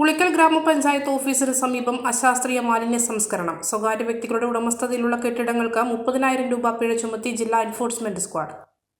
ഉളിക്കൽ ഗ്രാമപഞ്ചായത്ത് ഓഫീസിന് സമീപം അശാസ്ത്രീയ മാലിന്യ സംസ്കരണം. സ്വകാര്യ വ്യക്തികളുടെ ഉടമസ്ഥതയിലുള്ള കെട്ടിടങ്ങൾക്ക് മുപ്പതിനായിരം രൂപ പിഴ ചുമത്തി ജില്ലാ എൻഫോഴ്സ്മെന്റ് സ്ക്വാഡ്.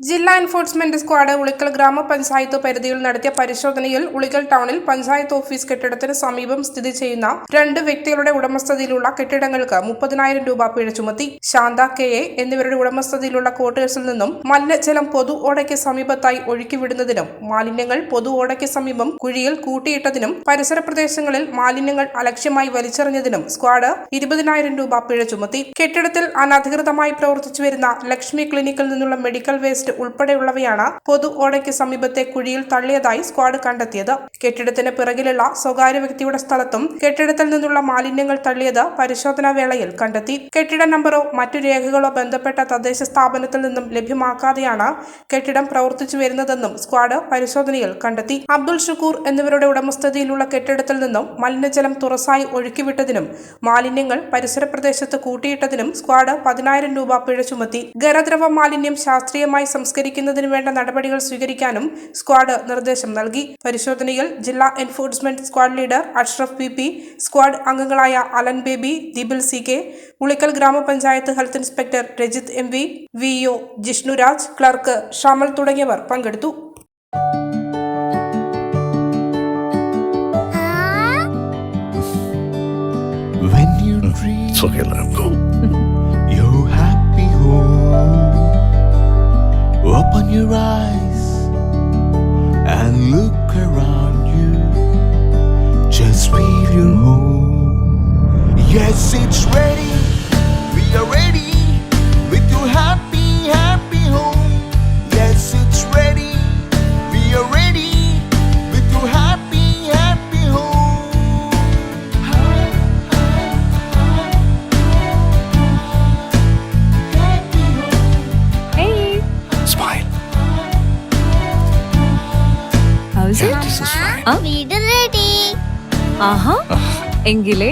ജില്ലാ എൻഫോഴ്സ്മെന്റ് സ്ക്വാഡ് ഉളിക്കൽ ഗ്രാമപഞ്ചായത്ത് പരിധിയിൽ നടത്തിയ പരിശോധനയിൽ ഉളിക്കൽ ടൗണിൽ പഞ്ചായത്ത് ഓഫീസ് കെട്ടിടത്തിന് സമീപം സ്ഥിതി ചെയ്യുന്ന രണ്ട് വ്യക്തികളുടെ ഉടമസ്ഥതയിലുള്ള കെട്ടിടങ്ങൾക്ക് മുപ്പതിനായിരം രൂപ പിഴ ചുമത്തി. ശാന്ത കെ എ എന്നിവരുടെ ഉടമസ്ഥതയിലുള്ള ക്വാർട്ടേഴ്സിൽ നിന്നും മലിനജലം പൊതു ഓടയ്ക്ക് സമീപത്തായി ഒഴുക്കിവിടുന്നതിനും മാലിന്യങ്ങൾ പൊതു ഓടയ്ക്ക് സമീപം കുഴിയിൽ കൂട്ടിയിട്ടതിനും പരിസര പ്രദേശങ്ങളിൽ മാലിന്യങ്ങൾ അലക്ഷ്യമായി വലിച്ചെറിഞ്ഞതിനും സ്ക്വാഡ് ഇരുപതിനായിരം രൂപ പിഴ ചുമത്തി. കെട്ടിടത്തിൽ അനധികൃതമായി പ്രവർത്തിച്ചു വരുന്ന ലക്ഷ്മി ക്ലിനിക്കിൽ നിന്നുള്ള മെഡിക്കൽ വേസ്റ്റ് ഉൾപ്പെടെയുള്ളവയാണ് പൊതു ഓടയ്ക്ക് സമീപത്തെ കുഴിയിൽ തള്ളിയതായി സ്ക്വാഡ് കണ്ടെത്തിയത്. കെട്ടിടത്തിന് പിറകിലുള്ള സ്വകാര്യ വ്യക്തിയുടെ സ്ഥലത്തും കെട്ടിടത്തിൽ നിന്നുള്ള മാലിന്യങ്ങൾ തള്ളിയത് പരിശോധനാ വേളയിൽ കണ്ടെത്തി. കെട്ടിട നമ്പറോ മറ്റു രേഖകളോ ബന്ധപ്പെട്ട തദ്ദേശ സ്ഥാപനത്തിൽ നിന്നും ലഭ്യമാക്കാതെയാണ് കെട്ടിടം പ്രവർത്തിച്ചു വരുന്നതെന്നും സ്ക്വാഡ് പരിശോധനയിൽ കണ്ടെത്തി. അബ്ദുൾ ഷുക്കൂർ എന്നിവരുടെ ഉടമസ്ഥതയിലുള്ള കെട്ടിടത്തിൽ നിന്നും മലിനജലം തുറസായി ഒഴുക്കിവിട്ടതിനും മാലിന്യങ്ങൾ പരിസര പ്രദേശത്ത് കൂട്ടിയിട്ടതിനും സ്ക്വാഡ് പതിനായിരം രൂപ പിഴ ചുമത്തി. ഖരദ്രവ മാലിന്യം ശാസ്ത്രീയമായി സംസ്കരിക്കുന്നതിന് വേണ്ട നടപടികൾ സ്വീകരിക്കാനും സ്ക്വാഡ് നിർദ്ദേശം നൽകി. പരിശോധനയിൽ ജില്ലാ enforcement squad leader Ashraf P P squad അംഗങ്ങളായ Alan Baby Dibil C K Ulikkal grama panchayat health inspector Rajith M V V O Jishnuraj clerk Shamal തുടങ്ങിയവർ പങ്കെടുത്തു. When you dream Yes, it's ready. We are ready with your happy, happy home. Yes, it's ready. We are ready with your happy, happy home. Hey, Smile. how's it? This is fine. ആ? വീട് ready ആഹാ എങ്കിലേ